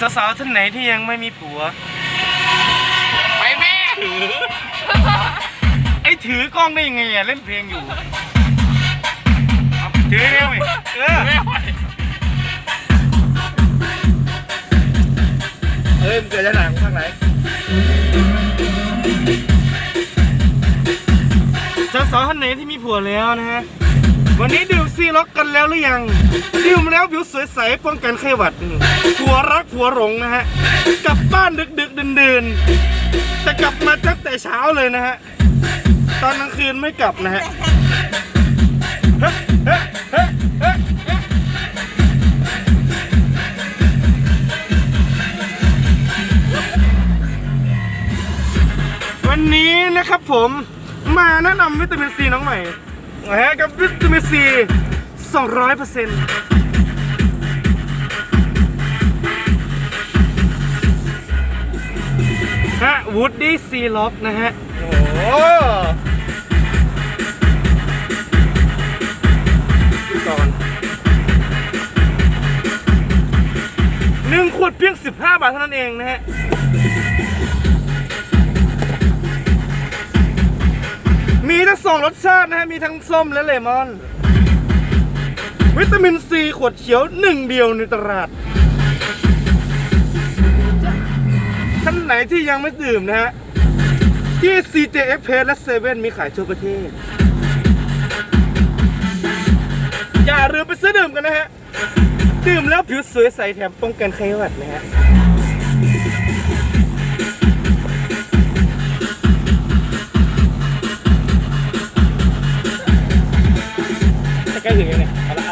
สาวๆท่านไหนที่ยังไม่มีผัว ไปแม่ถือ ไอ้ถือกล้องได้ยังไงอะเล่นเพลงอยู่เอาถือเร็วอีกเออไม่ไหวเอ้ยมันเกิดจากหนังข้างไหนสาวๆท่านไหนที่มีผัวแล้วนะฮะ วันนี้ดื่มซีล็อกกันแล้วหรือยังดื่มแล้วผิวสวยใสป้องกันไข้หวัดอืมผัวรักผัวหลงนะฮะกลับบ้านดึกดึกๆดื่นแต่กลับมาตั้งแต่เช้าเลยนะฮะตอนกลางคืนไม่กลับนะฮะเฮ้เฮ้ฮ้เฮ้ฮ้วันนี้นะครับผมมาแนะนำวิตามินซีน้องใหม่ นะฮะกับวิตามินซี200เปอร์เซ็นต์ฮะวูดดี้ซีล็อกนะฮะ โอ้ก่อนหนึ่งขวดเพียง 15 บาทเท่านั้นเองนะฮะ สองรสชาตินะฮะ มีทั้งส้มและเลมอน วิตามินซีขวดเขียวหนึ่งเดียวในตลาด ท่านไหนที่ยังไม่ดื่มนะฮะ ที่ CJ Express และ7มีขายทั่วประเทศ อย่าลืมไปซื้อดื่มกันนะฮะ ดื่มแล้วผิวสวยใสแถมป้องกันไข้หวัดนะฮะ 开始兄弟好的。